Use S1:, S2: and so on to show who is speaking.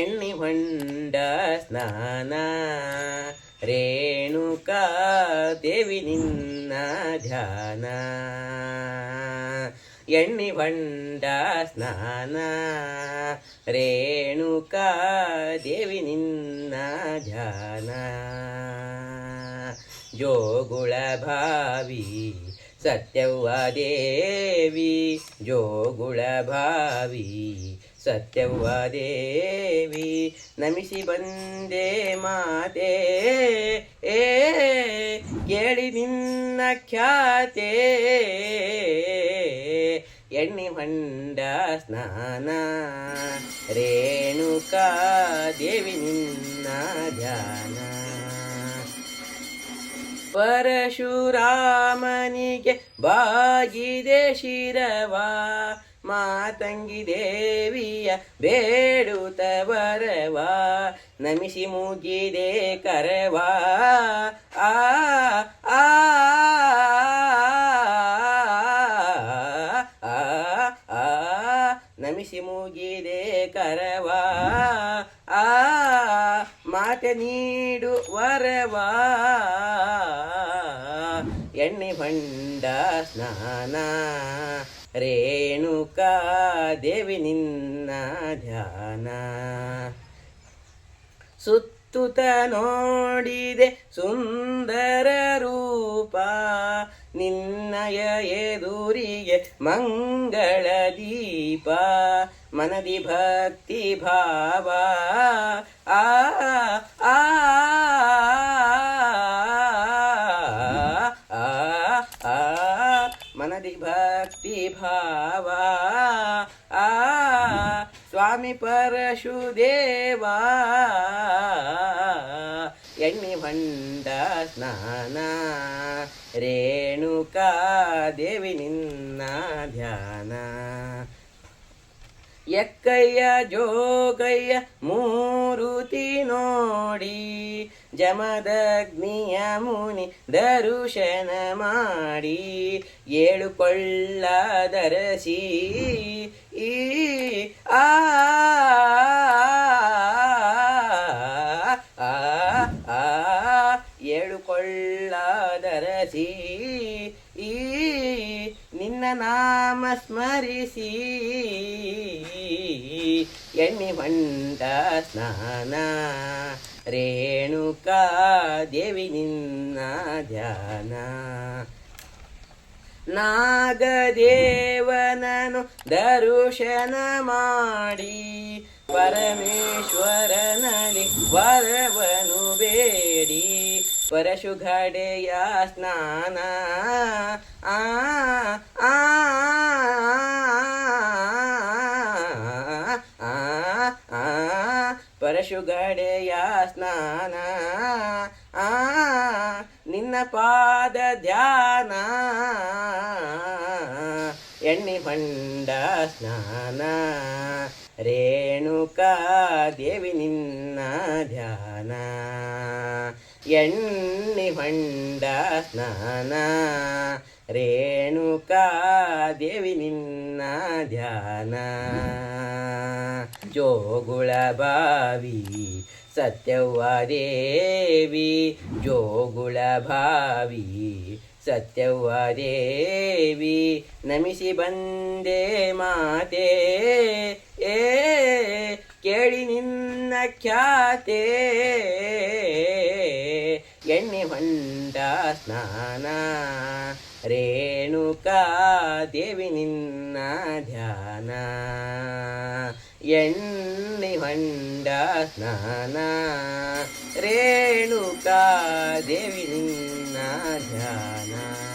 S1: ಎಣ್ಣಿ ಹೊಂಡ ಸ್ನಾನ ರೇಣುಕಾ ದೇವಿ ನಿನ್ನ ಧ್ಯಾನ ಎಣ್ಣಿ ಬಂಡ ಸ್ನಾನ. ರೇಣುಕಾ ದೇವಿ ನಿನ್ನ ಜಾನ ಜೋಗುಳ ಭಾವಿ ಸತ್ಯವ್ವ ದೇವಿ. ಜೋಗುಳ ಭಾವಿ ಸತ್ಯವ್ವ ದೇವಿ. ನಮಿಸಿ ಬಂದೆ ಮಾತೆ. ಏ, ಕೇಳಿ ನಿನ್ನ ಖ್ಯಾತೆ. ಎಣ್ಣಿ ಹೊಂಡ ಸ್ನಾನ. ರೇಣುಕಾ ದೇವಿ ನಿನ್ನ ಧ್ಯಾನ. ಪರಶುರಾಮನಿಗೆ ಬಾಗಿದೆ ಶಿರವ. ಮಾತಂಗಿ ದೇವಿಯ ಬೇಡುತ ಬರವ ನಮಿಸಿ ಮುಗಿದೆ ಕರವ. ಆ ನಮಿಸಿ ಮುಗಿದೆ ಕರವಾ. ಆ, ಮಾತೆ ನೀಡು ವರವಾ. ಎಣ್ಣೆ ಬಂಡ ಸ್ನಾನ, ರೇಣುಕಾ ದೇವಿ ನಿನ್ನ ಧ್ಯಾನ. ಸುತ್ತುತ ನೋಡಿದೆ ಸುಂದರ ರೂಪ, ನಿನ್ನಯ ಎದುರಿಗೆ ಮಂಗಳ ದೀಪ ಮನದಿ ಭಕ್ತಿ ಭಾವ ಆ ಆ ಮನದಿ ಭಕ್ತಿ ಭಾವ ಆ ಸ್ವಾಮಿ ಪರಶುದೇವ ಎಣ್ಣಿ ಹೊಂಡ ಸ್ನಾನ ರೇಣುಕಾ ದೇವಿ ನಿನ್ನ ಧ್ಯಾನ. ಎಕ್ಕಯ್ಯ ಜೋಗಯ್ಯ ಮೂರುತಿ ನೋಡಿ ಜಮದಗ್ನಿಯ ಮುನಿ ದರುಶನ ಮಾಡಿ ಏಳು ಕೊಳ್ಳದರಸಿ ಈ ಆ ಆ, ಆ, ಏಳು ಕೊಳ್ಳದರಸಿ ಈ ನಿನ್ನ ನಾಮ ಸ್ಮರಿಸಿ ಎಣ್ಣಿ ಮಂಡ ಸ್ನಾನ ರೇಣುಕಾ ದೇವಿ ನಿನ್ನ ಧ್ಯಾನ ನಾಗದೇವನನು ದರುಶನ ಮಾಡಿ ಪರಮೇಶ್ವರನಲ್ಲಿ ವರವನು ಬೇಡಿ ಪರಶುಘಡೆಯ ಸ್ನಾನ ಆ ಆ ಪರಶುಗಡೆಯ ಸ್ನಾನ ಆ ನಿನ್ನ ಪಾದ ಧ್ಯಾನ. ಎಣ್ಣೆ ಬಂಡ ಸ್ನಾನ ರೇಣುಕಾ ದೇವಿ ನಿನ್ನ ಧ್ಯಾನ. ಎಣ್ಣೆ ಹೊಂಡ ಸ್ನಾನ, ರೇಣುಕಾ ದೇವಿ ನಿನ್ನ ಧ್ಯಾನ. ಜೋಗುಳ ಬಾವಿ, ಸತ್ಯವ್ವ ದೇವಿ. ಜೋಗುಳ ಭಾವಿ ಸತ್ಯವ್ವ ದೇವಿ. ನಮಿಸಿ ಬಂದೆ ಮಾತೆ, ಏ ಕೇಳಿ ನಿನ್ನ ಖ್ಯಾತೆ. ಎಣ್ಣೆ ಹೊಂಡ ಸ್ನಾನ. ರೇಣುಕಾ ದೇವಿ ನಿನ್ನ ಧ್ಯಾನ. ಎಣ್ಣೆ ಹೊಂಡ ಸ್ನಾನ. ರೇಣುಕಾ ದೇವಿ ನಿನ್ನ ಧ್ಯಾನ.